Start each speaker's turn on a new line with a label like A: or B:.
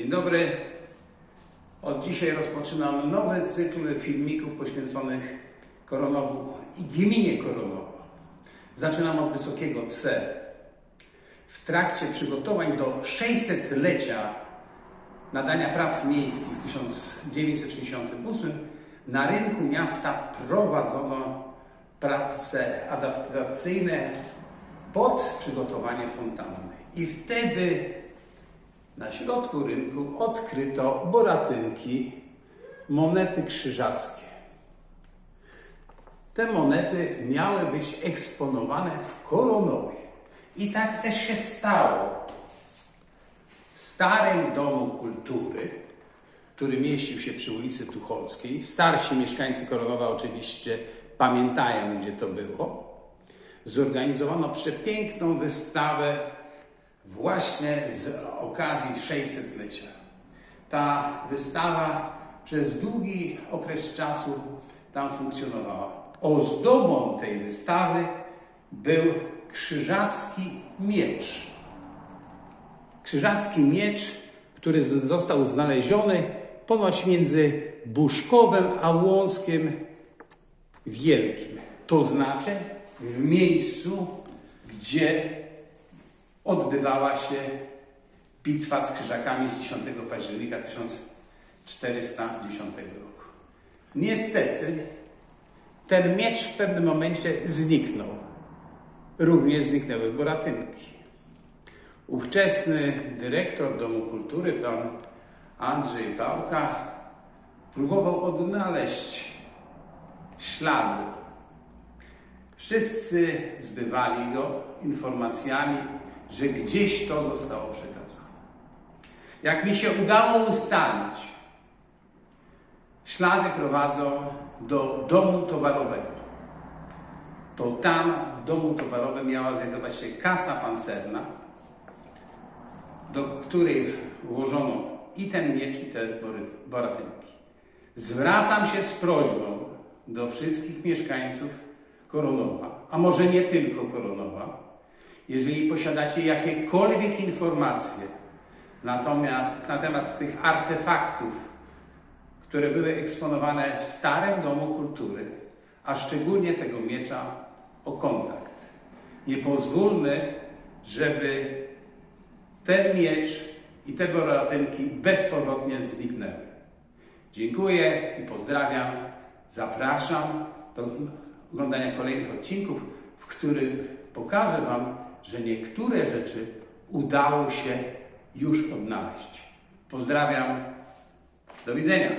A: Dzień dobry. Od dzisiaj rozpoczynam nowy cykl filmików poświęconych Koronowu i gminie Koronowo. Zaczynam od wysokiego C. W trakcie przygotowań do 600-lecia nadania praw miejskich w 1968 na rynku miasta prowadzono prace adaptacyjne pod przygotowanie fontanny. I wtedy na środku rynku odkryto boratynki, monety krzyżackie. Te monety miały być eksponowane w Koronowie. I tak też się stało. W Starym Domu Kultury, który mieścił się przy ulicy Tucholskiej, starsi mieszkańcy Koronowa oczywiście pamiętają, gdzie to było, zorganizowano przepiękną wystawę właśnie z okazji 600-lecia. Ta wystawa przez długi okres czasu tam funkcjonowała. Ozdobą tej wystawy był krzyżacki miecz. Krzyżacki miecz, który został znaleziony ponoć między Buszkowem a Łąskiem Wielkim. To znaczy w miejscu, gdzie odbywała się bitwa z Krzyżakami z 10 października 1410 roku. Niestety ten miecz w pewnym momencie zniknął. Również zniknęły boratynki. Ówczesny dyrektor Domu Kultury, pan Andrzej Pałka, próbował odnaleźć ślady Wszyscy zbywali go informacjami, że gdzieś to zostało przekazane. Jak mi się udało ustalić, ślady prowadzą do domu towarowego. To tam, w domu towarowym, miała znajdować się kasa pancerna, do której włożono i ten miecz, i te boratynki. Zwracam się z prośbą do wszystkich mieszkańców Koronowa, a może nie tylko Koronowa, jeżeli posiadacie jakiekolwiek informacje natomiast, na temat tych artefaktów, które były eksponowane w Starym Domu Kultury, a szczególnie tego miecza, o kontakt. Nie pozwólmy, żeby ten miecz i te boratynki bezpowrotnie zniknęły. Dziękuję i pozdrawiam. Zapraszam do oglądania kolejnych odcinków, w których pokażę Wam, że niektóre rzeczy udało się już odnaleźć. Pozdrawiam. Do widzenia.